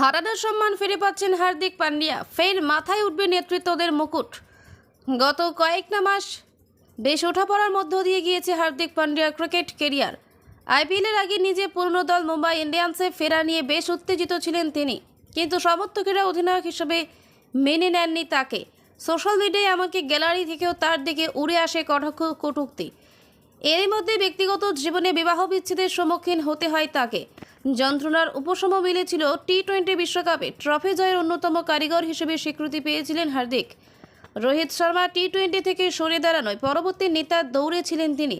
হারানোর সম্মান ফিরে পাচ্ছেন হার্দিক পান্ডিয়া। ফের মাথায় উঠবে নেতৃত্বদের মুকুট। গত কয়েক না মাস বেশ ওঠাপড়ার মধ্য দিয়ে গিয়েছে হার্দিক পান্ডিয়ার ক্রিকেট কেরিয়ার। আইপিএলের আগে নিজে পুরনো দল মুম্বাই ইন্ডিয়ান্সে ফেরা নিয়ে বেশ উত্তেজিত ছিলেন তিনি। কিন্তু সমর্থকেরা অধিনায়ক হিসেবে মেনে নেননি তাকে। সোশ্যাল মিডিয়ায় এমনকি গ্যালারি থেকেও তার দিকে উড়ে আসে কটাক্ষ কটূক্তি। এরই মধ্যে ব্যক্তিগত জীবনে বিবাহ বিচ্ছেদের সম্মুখীন হতে হয় তাকে। যন্ত্রণার উপশম মিলেছিল টি টোয়েন্টি বিশ্বকাপে ট্রফি জয়ের অন্যতম কারিগর হিসেবে স্বীকৃতি পেয়েছিলেন হার্দিক। রোহিত শর্মা টি টোয়েন্টি থেকে সরে দাঁড়ানোয় পরবর্তী নেতা দৌড়ে ছিলেন তিনি।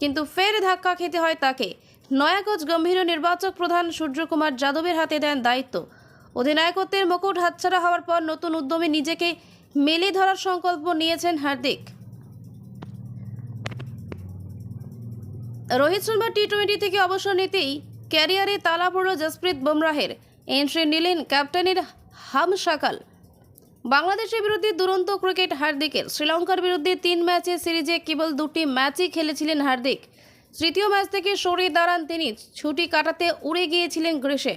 কিন্তু ফের ধাক্কা খেতে হয় তাকে। নয়া কোচ গম্ভীর নির্বাচক প্রধান সূর্যকুমার যাদবের হাতে দেন দায়িত্ব। অধিনায়কত্বের মুকুট হাতছাড়া হওয়ার পর নতুন উদ্যমে নিজেকে মেলে ধরার সংকল্প নিয়েছেন হার্দিক। রোহিত শর্মা টি টোয়েন্টি থেকে অবসর নিতেই ক্যারিয়ারে তালা পড়ল জসপ্রীত বুমরাহের। এন্ট্রি নিলেন ক্যাপ্টেনের হাম সাকাল বাংলাদেশের বিরুদ্ধে দুরন্ত ক্রিকেট হার্দিকের। শ্রীলঙ্কার বিরুদ্ধে তিন ম্যাচের সিরিজে কেবল দুটি ম্যাচই খেলেছিলেন হার্দিক। তৃতীয় ম্যাচ থেকে সরে দাঁড়ান তিনি। ছুটি কাটাতে উড়ে গিয়েছিলেন গ্রীষে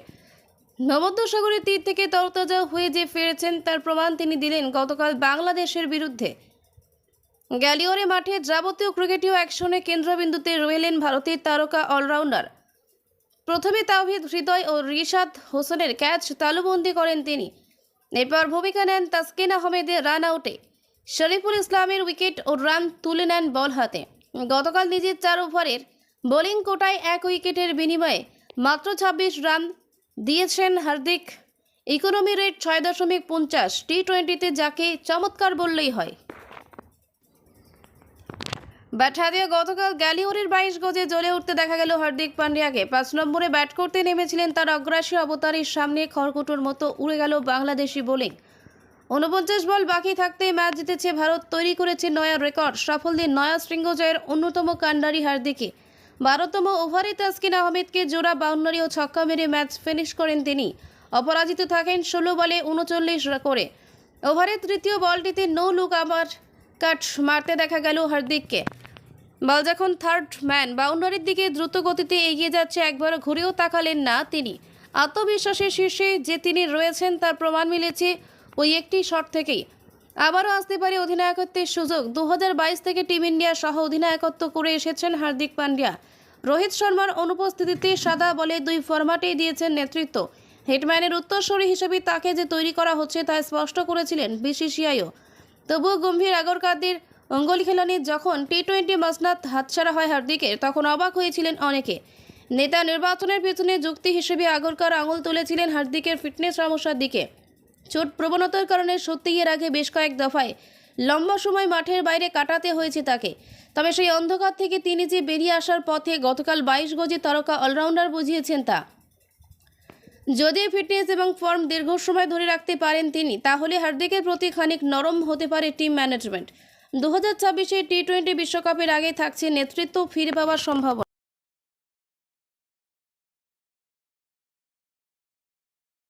ভূমধ্যসাগরের তীর থেকে তরতাজা হয়ে যে ফিরেছেন তার প্রমাণ তিনি দিলেন গতকাল বাংলাদেশের বিরুদ্ধে। গ্যালিওরে মাঠে যাবতীয় ক্রিকেটীয় অ্যাকশনে কেন্দ্রবিন্দুতে রয়েলেন ভারতের তারকা অলরাউন্ডার। প্রথমে তাওহিদ হৃদয় ও রিশাদ হোসেনের ক্যাচ তালুবন্দি করেন তিনি। এরপর ভূমিকা নেন তাসকিন আহমেদের রান আউটে। শরীফুল ইসলামের উইকেট ও রান তুলে নেন বল হাতে। গতকাল নিজের চার ওভারের বোলিং কোটায় এক উইকেটের বিনিময়ে মাত্র ছাব্বিশ রান দিয়েছেন হার্দিক। ইকোনমি রেট ছয় দশমিক পঞ্চাশ টি টোয়েন্টিতে যাকে চমৎকার বললেই হয়। ব্যাট হাতিয়ে গতকাল গ্যালিওরের বাইশ গজে জ্বলে উঠতে দেখা গেল হার্দিক পান্ডিয়াকে। পাঁচ নম্বরে ব্যাট করতে নেমেছিলেন তার অগ্রাসী অবতারের সামনে খড়কুটোর মতো উড়ে গেল বাংলাদেশি বোলিং। উনপঞ্চাশ বল বাকি থাকতে ম্যাচ জিতেছে ভারত, তৈরি করেছে নয়া রেকর্ড। সফল দিয়ে নয়া শৃঙ্গ জয়ের অন্যতম কাণ্ডারি হার্দিকে বারোতম ওভারে তাসকিন আহমেদকে জোড়া বাউন্ডারি ও ছক্কা মেরে ম্যাচ ফিনিশ করেন তিনি। অপরাজিত থাকেন ষোলো বলে উনচল্লিশ করে ওভারের তৃতীয় বলটিতে নো লুক আবার কাট মারতে দেখা গেল হার্দিককে। বল যখন থার্ড ম্যান বাউন্ডারির দিকে দ্রুত গতিতে এগিয়ে যাচ্ছে, একবার ঘুরেও তাকালেন না তিনি। আত্মবিশ্বাসের শীর্ষে যে তিনি রয়েছেন, তার প্রমাণ মিলেছে ওই একটি শট থেকেই। আবারও আসতে পারে অধিনায়কত্বের সুযোগ। দু হাজার বাইশ থেকে টিম ইন্ডিয়া সহ অধিনায়কত্ব করে এসেছেন হার্দিক পান্ডিয়া। রোহিত শর্মার অনুপস্থিতিতে সাদা বলে দুই ফরম্যাটেই দিয়েছেন নেতৃত্ব। হিটম্যানের উত্তরসূরি হিসেবে তাকে যে তৈরি করা হচ্ছে, তা স্পষ্ট করেছিলেন বিসিসিআইও। তবুও গম্ভীর আগরকাদের অঙ্গল খেলানি যখন টি টোয়েন্টি মসনাদ হাতছাড়া হয় হার্দিকের, তখন অবাক হয়েছিলেন অনেকে। নেতা নির্বাচনের পেছনে যুক্তি হিসেবে আগরকার আঙুল তুলেছিলেন হার্দিকের ফিটনেস সমস্যার দিকে। চোট প্রবণতার কারণে সত্যি এর আগে বেশ কয়েক দফায় লম্বা সময় মাঠের বাইরে কাটাতে হয়েছে তাকে। তবে সেই অন্ধকার থেকে তিনি যে বেরিয়ে আসার পথে গতকাল বাইশ গজে তারকা অলরাউন্ডার বুঝিয়েছেন তা। যদি ফিটনেস এবং ফর্ম দীর্ঘ সময় ধরে রাখতে পারেন তিনি, তাহলে হার্দিকের প্রতি খানিক নরম হতে পারে টিম ম্যানেজমেন্ট দু হাজার ছাব্বিশে টি টোয়েন্টি বিশ্বকাপের আগে থাকছে নেতৃত্ব ফিরে পাওয়ার সম্ভাবনা।